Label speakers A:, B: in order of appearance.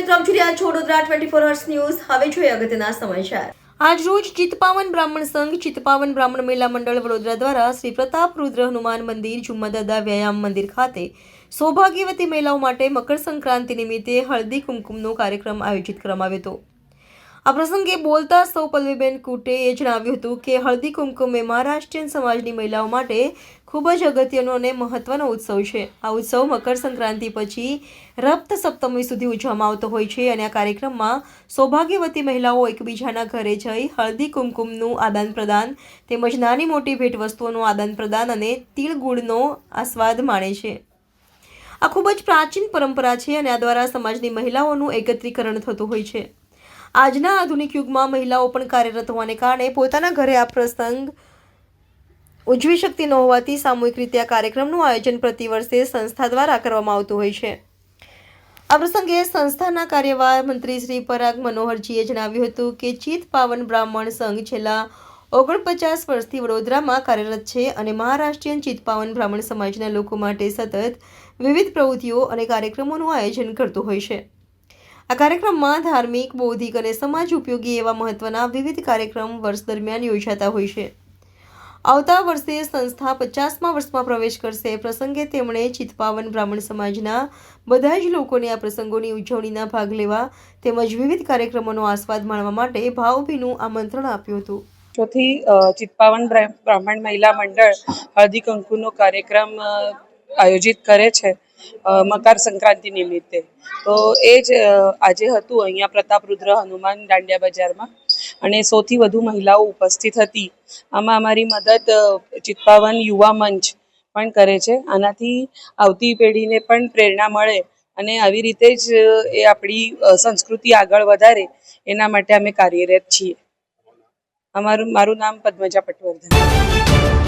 A: રહ્યા છો Vadodara twenty four hours news હવે જોઈએ અગત્યના સમાચાર. આજ રોજ ચિત્તપાવન બ્રાહ્મણ સંઘ ચિત્તપાવન બ્રાહ્મણ મેલા મંડળ વડોદરા દ્વારા શ્રી પ્રતાપ રુદ્ર હનુમાન મંદિર, જુમ્માદાદા વ્યાયામ મંદિર ખાતે સૌભાગ્યવતી મહિલાઓ માટે મકર સંક્રાંતિ નિમિત્તે હળદી કુમકુમનો કાર્યક્રમ આયોજિત કરવામાં આવ્યો હતો. આ પ્રસંગે બોલતા સૌ પલ્લવીબેન કુટેએ જણાવ્યું હતું કે હળદી કુમકુમ એ મહારાષ્ટ્રીયન સમાજની મહિલાઓ માટે ખૂબ જ અગત્યનો અને મહત્વનો ઉત્સવ છે. આ ઉત્સવ મકર સંક્રાંતિ પછી રપ્ત સપ્તમી સુધી ઉજવવામાં આવતો હોય છે અને આ કાર્યક્રમમાં સૌભાગ્યવતી મહિલાઓ એકબીજાના ઘરે જઈ હળદી કુમકુમનું આદાન પ્રદાન તેમજ નાની મોટી ભેટ વસ્તુઓનું આદાન પ્રદાન અને તિળ ગુળનો આસ્વાદ માણે છે. આ ખૂબ જ પ્રાચીન પરંપરા છે અને આ દ્વારા સમાજની મહિલાઓનું એકત્રીકરણ થતું હોય છે. આજના આધુનિક યુગમાં મહિલાઓ પણ કાર્યરત હોવાને કારણે પોતાના ઘરે આ પ્રસંગ ઉજવી શકતી ન હોવાથી સામૂહિક રીતે આ કાર્યક્રમનું આયોજન પ્રતિ વર્ષે સંસ્થા દ્વારા કરવામાં આવતું હોય છે. આ પ્રસંગે સંસ્થાના કાર્યવાહ મંત્રી શ્રી પરાગ મનોહરજીએ જણાવ્યું હતું કે ચિત પાવન બ્રાહ્મણ સંઘ છેલ્લા ઓગણપચાસ વર્ષથી વડોદરામાં કાર્યરત છે અને મહારાષ્ટ્રીયન ચિતપાવન બ્રાહ્મણ સમાજના લોકો માટે સતત વિવિધ પ્રવૃત્તિઓ અને કાર્યક્રમોનું આયોજન કરતું હોય છે. આ કાર્યક્રમમાં ધાર્મિક, બૌદ્ધિક અને સમાજ ઉપયોગી એવા મહત્વના વિવિધ કાર્યક્રમ વર્ષ દરમિયાન યોજાતા હોય છે. આવતા વર્ષે સંસ્થા પચાસમા વર્ષમાં પ્રવેશ કરશે. પ્રસંગે તેમણે ચિત્પાવન બ્રાહ્મણ સમાજના બધા જ લોકોને આ પ્રસંગોની ઉજવણીના ભાગ લેવા તેમજ વિવિધ કાર્યક્રમોનો આસ્વાદ માણવા માટે ભાવભીનું આમંત્રણ આપ્યું હતું.
B: ચોથી ચિત્પાવન બ્રા- બ્રાહ્મણ મહિલા મંડળ હળદી કંકુનો કાર્યક્રમ આયોજિત કરે છે મકર સંક્રાંતિ નિમિત્તે. તો એ જ આજે હતું અહીંયા પ્રતાપ રુદ્ર હનુમાન દાંડિયા બજારમાં. અને સૌથી વધુ મહિલાઓ ઉપસ્થિત હતી. આમાં અમારી મદદ ચિત્પાવન યુવા મંચ પણ કરે છે. આનાથી આવતી પેઢીને પણ પ્રેરણા મળે અને આવી રીતે જ એ આપણી સંસ્કૃતિ આગળ વધારે, એના માટે અમે કાર્યરત છીએ. અમારું, મારું નામ પદ્મજા પટવર્ધન.